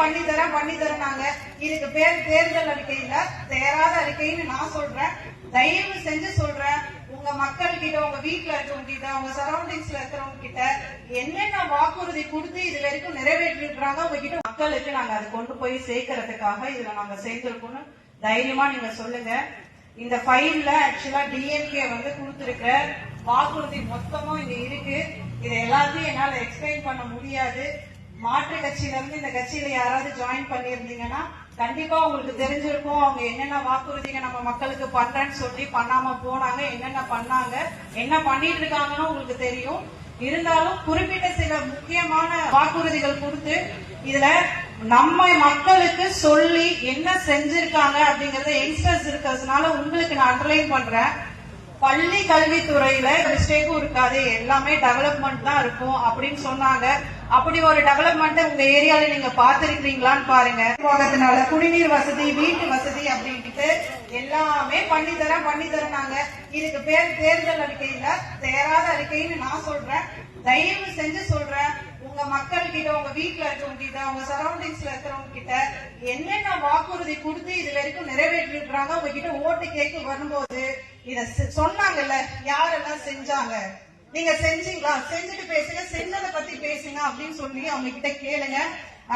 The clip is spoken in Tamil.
பண்ணி தரேன் பண்ணி தரேனாங்க இதுக்கு பேர் தேர்தல் அறிக்கை இல்ல தேராத அறிக்கைன்னு நான் சொல்றேன். தயவு செஞ்சு சொல்றேன். உங்க மக்கள் கிட்ட உங்க வீட்டுல இருக்கவங்க கிட்ட உங்க சரௌண்டிங்ஸ்ல இருக்கிறவங்க கிட்ட என்னென்ன வாக்குறுதி கொடுத்து இது வரைக்கும் நிறைவேற்றிருக்கிறாங்க உங்ககிட்ட மக்களுக்கு நாங்க அதை கொண்டு போய் சேர்க்கறதுக்காக இதுல நாங்க சேர்ந்திருக்கோம்னு தைரியமா நீங்க சொல்லுங்க. இந்த ஃபைல்ல ஆக்சுவலா டிஎம்கே வந்து கொடுத்துருக்க வாக்குறுதி மொத்தமும் இங்க இருக்கு. இது எல்லாத்தையும் என்னால எக்ஸ்பிளைன் பண்ண முடியாது. மாற்று கட்சியில இருந்து இந்த கட்சியில யாராவது ஜாயின் பண்ணியிருந்தீங்கன்னா கண்டிப்பா உங்களுக்கு தெரிஞ்சிருக்கும். அவங்க என்னென்ன வாக்குறுதிங்க நம்ம மக்களுக்கு பண்றேன்னு சொல்லி பண்ணாம போனாங்க என்னென்ன பண்ணாங்க என்ன பண்ணிட்டு இருக்காங்கன்னு உங்களுக்கு தெரியும். இருந்தாலும் குறிப்பிட்ட சில முக்கியமான வாக்குறுதிகள் கொடுத்து இதுல நம்ம மக்களுக்கு சொல்லி என்ன செஞ்சிருக்காங்க அப்படிங்கறத யங்ஸ்டர்ஸ் இருக்கிறதுனால உங்களுக்கு நான் அண்டர்லைன் பண்றேன். பள்ளி கல்வித்துறையில மிஸ்டேக்கும் இருக்காது. எல்லாமே டெவலப்மெண்ட் தான் இருக்கும் அப்படின்னு சொன்னாங்க. அப்படி ஒரு டெவலப்மெண்ட் உங்க ஏரியால நீங்க பாத்திருக்கீங்களான்னு பாருங்க. போகிறதுனால குடிநீர் வசதி வீட்டு வசதி அப்படின்ட்டு எல்லாமே பண்ணி தரேன் பண்ணி தரனாங்க இதுக்கு பேர் தேர்தல் அறிக்கை இல்ல தேராத அறிக்கைன்னு நான் சொல்றேன். தயவு செஞ்சு சொல்றேன். உங்க மக்கள் கிட்ட உங்க வீட்டுல இருக்கவங்க கிட்ட உங்க சரௌண்டிங்ஸ்ல இருக்கிறவங்க கிட்ட என்னென்ன வாக்குறுதி கொடுத்து இது வரைக்கும் நிறைவேற்றிருக்கிறாங்க உங்ககிட்ட ஓட்டு கேட்க வரும்போது இத சொன்னாங்கல்ல யாரெல்லாம் செஞ்சாங்க? நீங்க செஞ்சீங்களா? செஞ்சுட்டு பேசுங்க செஞ்சதை பத்தி பேசுங்க அப்படின்னு சொல்லி அவங்க கிட்ட கேளுங்க.